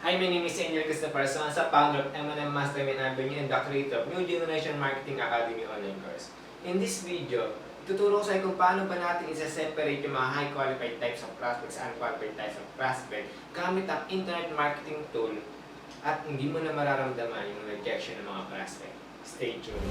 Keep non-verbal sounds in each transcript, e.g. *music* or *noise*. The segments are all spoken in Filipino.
Hi, my name is Angel Christopher. So, I'm sa founder of M&M Mastermind Avenue and the creator of New Generation Marketing Academy online course. In this video, tuturo ko sa kung paano ba natin isa-separate yung mga high qualified types of prospects and unqualified types of prospect gamit ang internet marketing tool at hindi mo na mararamdaman yung rejection ng mga prospect. Stay tuned.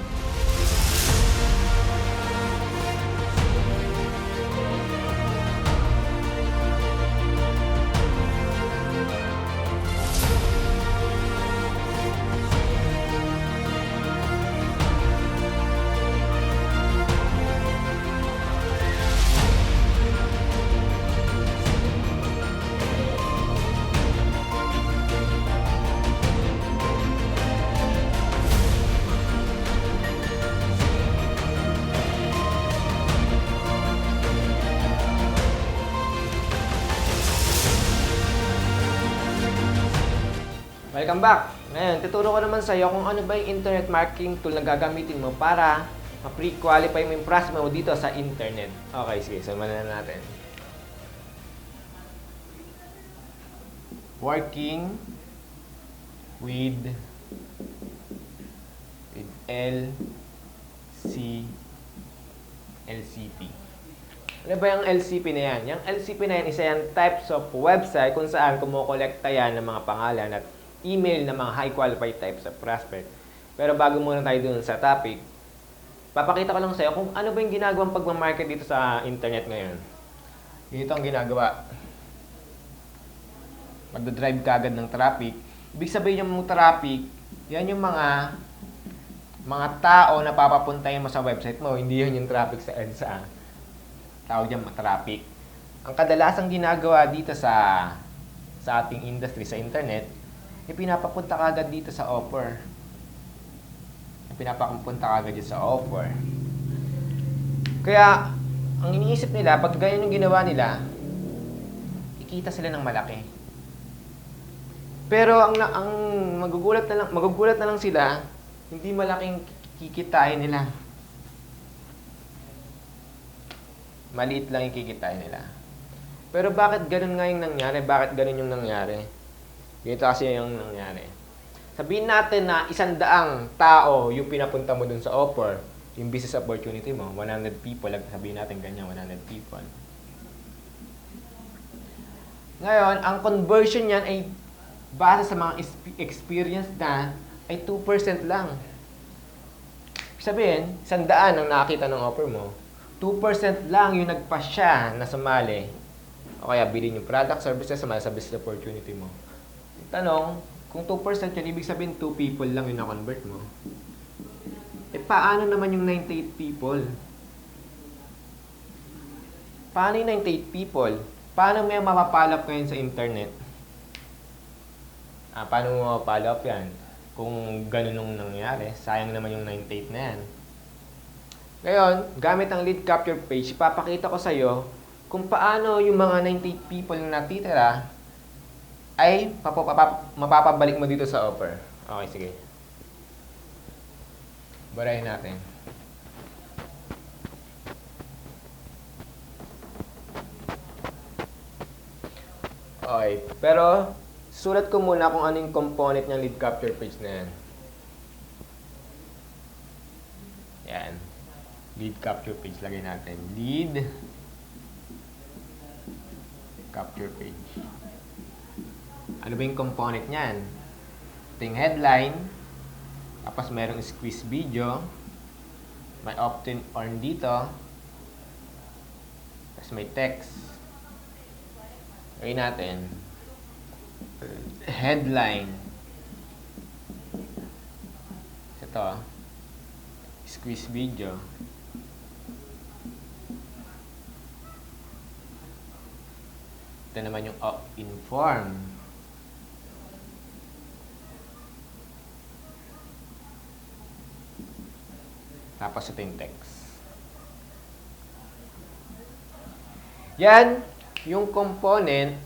Welcome back! Ngayon, tuturo ko naman sa iyo kung ano ba yung internet marketing tool na gagamitin mo para ma-pre-qualify mo yung prospect mo dito sa internet. Okay, sige. Simulan na natin. Working with with L C LCP. Ano ba yung LCP na yan? Yung LCP na yan, isa yan types of website kung saan kumukolekta yan ng mga pangalan at email ng mga high qualified types of prospect. Pero bago muna tayo dun sa topic, papakita ko lang sa'yo kung ano ba yung ginagawang pagmamarket dito sa internet ngayon. Ganito ang ginagawa. Magdadrive ka agad ng traffic. Ibig sabihin yung traffic, yan yung mga mga tao na papapuntahin mo sa website mo, hindi yun yung traffic sa EDSA. Tawag dyan traffic. Ang kadalasang ginagawa dito sa sa ating industry sa internet, eh, pinapapunta ka agad dito sa offer. Eh, Pinapapunta ka agad dito sa offer. Kaya, ang iniisip nila, pag ganyan yung ginawa nila, ikita sila ng malaki. Pero ang, ang magugulat na lang, magugulat na lang sila, hindi malaking kikitain nila. Maliit lang yung kikitain nila. Pero bakit ganun nga yung nangyari? Bakit ganun yung nangyari? Ganito kasi yung nangyari. Sabihin natin na isang daang tao yung pinapunta mo dun sa offer, yung business opportunity mo, 100 people, sabihin natin ganyan, 100 people. Ngayon, ang conversion niyan ay base sa mga exp- experience na ay 2% lang. Sabihin, isang daan ang nakakita ng offer mo, 2% lang yung nagpasya na sumali o kaya bilhin yung product, services, sumali sa business opportunity mo. Tanong, kung 2% yun, ibig sabihin 2 people lang yung na-convert mo. Eh, paano naman yung 98 people? Paano yung 98 people? Paano may mapapalap ngayon sa internet? Ah, paano mo mapapalap yan? Kung ganun nung nangyari, sayang naman yung 98 na yan. Ngayon, gamit ang lead capture page, ipapakita ko sa iyo kung paano yung mga 98 people na natitira ay papapapa- mapapabalik mo dito sa offer. Okay, sige. Barayin natin. Okay, pero sulat ko muna kung ano yung component ng lead capture page na yan. Yan. Lead capture page. Lagay natin. Lead capture page. Ano ba yung component niyan? Ito yung headline. Tapos merong squeeze video. May opt-in earn dito. Tapos may text. Lagay natin. Headline. Ito. Squeeze video. Ito naman yung opt-in form. Tapos ito yung text. Yan yung component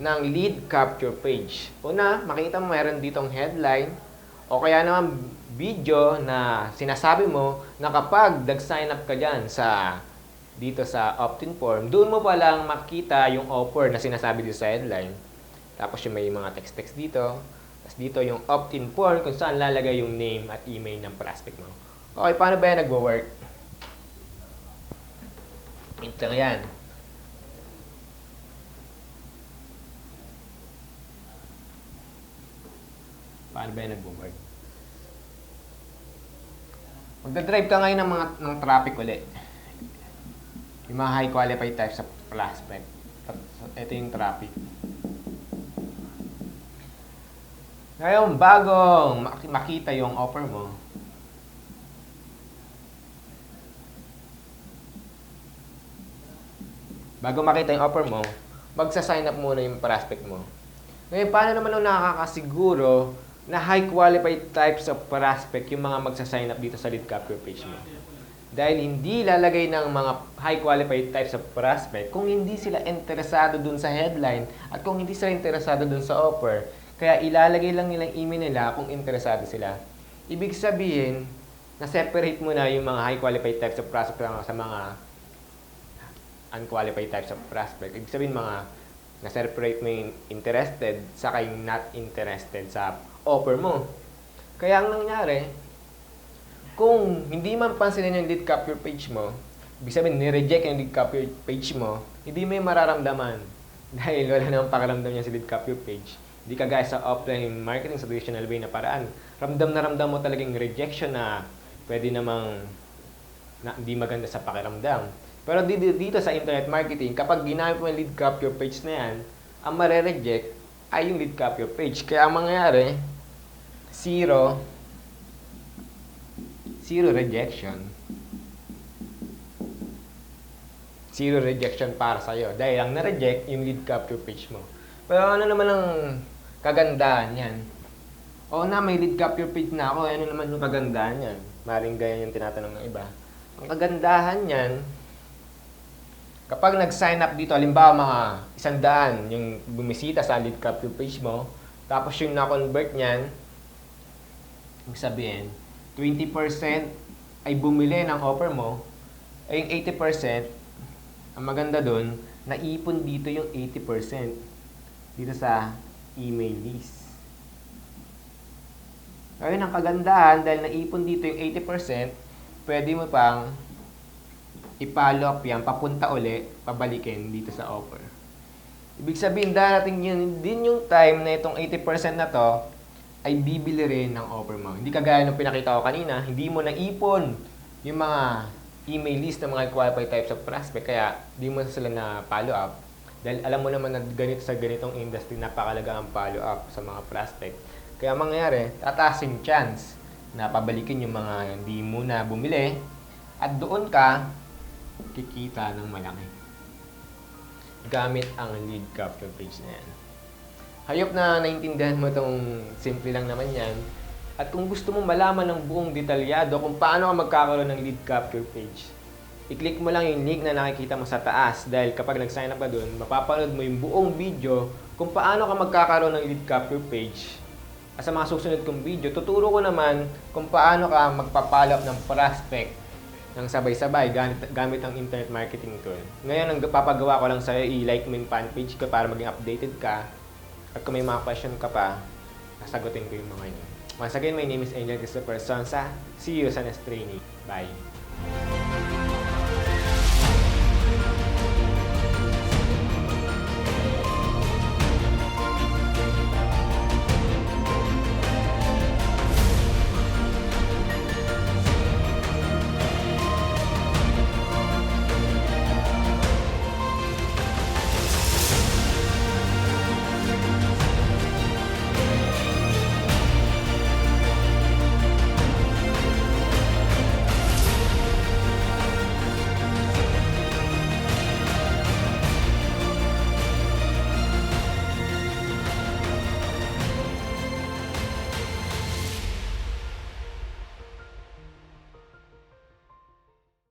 ng lead capture page. Una, makita mo meron ditong headline o kaya naman video na sinasabi mo na kapag nag-sign up ka dyan sa dito sa opt-in form, doon mo pa lang makita yung offer na sinasabi dito sa headline. Tapos yung may mga text-text dito. Tapos dito yung opt-in form kung saan lalagay yung name at email ng prospect mo. Okay, paano ba yan nagwo-work? Ito lang yan. Paano ba yan nagwo-work? Magdadrive ka ngayon ng mga ng traffic ulit. Yung mga high qualified types of prospect. Ito yung traffic. Ngayon, bagong mak- makita yung offer mo, bago makita yung offer mo, magsa-sign up muna yung prospect mo. Ngayon, paano naman ang nakakasiguro na high qualified types of prospect yung mga magsa-sign up dito sa lead capture page mo? Dahil hindi lalagay ng mga high qualified types of prospect kung hindi sila interesado dun sa headline at kung hindi sila interesado dun sa offer. Kaya ilalagay lang nilang email nila kung interesado sila. Ibig sabihin, na-separate mo na yung mga high qualified types of prospect sa mga unqualified types of prospect. Ibig sabihin mga na-separate mo yung interested sa yung not interested sa offer mo. Kaya ang nangyari, kung hindi man pansinin yung lead capture page mo, ibig sabihin, ni-reject yung lead capture page mo, hindi mo yung mararamdaman. *laughs* Dahil wala namang pakiramdam niya sa lead capture page. Hindi ka guys sa offline marketing sa traditional way na paraan. Ramdam na ramdam mo talagang rejection na pwede namang na hindi maganda sa pakiramdam. Pero dito, dito sa internet marketing, kapag ginamit mo yung lead capture page na yan, ang mare-reject ay yung lead capture page. Kaya ang mangyayari, zero, zero rejection. Zero rejection para sa'yo. Dahil ang na-reject yung lead capture page mo. Pero ano naman ang kagandahan yan? Oo na, may lead capture page na ako. Ano naman yung kagandahan yan? Maring ganyan yung tinatanong ng iba. Ang kagandahan yan, kapag nag-sign up dito, halimbawa mga isang daan yung bumisita sa lead capture page mo, tapos yung na-convert niyan, ibig sabihin, 20% ay bumili ng offer mo, ay yung 80%, ang maganda doon, naipon dito yung 80% dito sa email list. Ngayon, ang kagandahan, dahil naipon dito yung 80%, pwede mo pang i-follow up yan, papunta uli, pabalikin dito sa offer. Ibig sabihin, darating yun, din yung time na itong 80% na to, ay bibili rin ng offer mo. Hindi kagaya ng pinakita ko kanina, hindi mo naipon yung mga email list ng mga qualified types of prospect, kaya hindi mo sila na follow up. Dahil alam mo naman na ganito sa ganitong industry, napakalaga ang follow up sa mga prospect. Kaya mangyayari, tataas yung chance na pabalikin yung mga hindi mo na bumili at doon ka kikita ng malaki. Gamit ang lead capture page na yan. Hayop na naintindihan mo itong simple lang naman yan. At kung gusto mo malaman ng buong detalyado kung paano ka magkakaroon ng lead capture page, i-click mo lang yung link na nakikita mo sa taas dahil kapag nag-sign up ka doon, mapapanood mo yung buong video kung paano ka magkakaroon ng lead capture page. At sa mga susunod kong video, tuturo ko naman kung paano ka magpa-follow up ng prospect ng sabay-sabay gamit, gamit ang internet marketing tool. Ngayon, ang papagawa ko lang sa'yo, i-like mo yung fan page ko para maging updated ka. At kung may mga question ka pa, sasagutin ko yung mga yun. Once again, my name is Angel Christopher Sonsa. See you sa next training. Bye!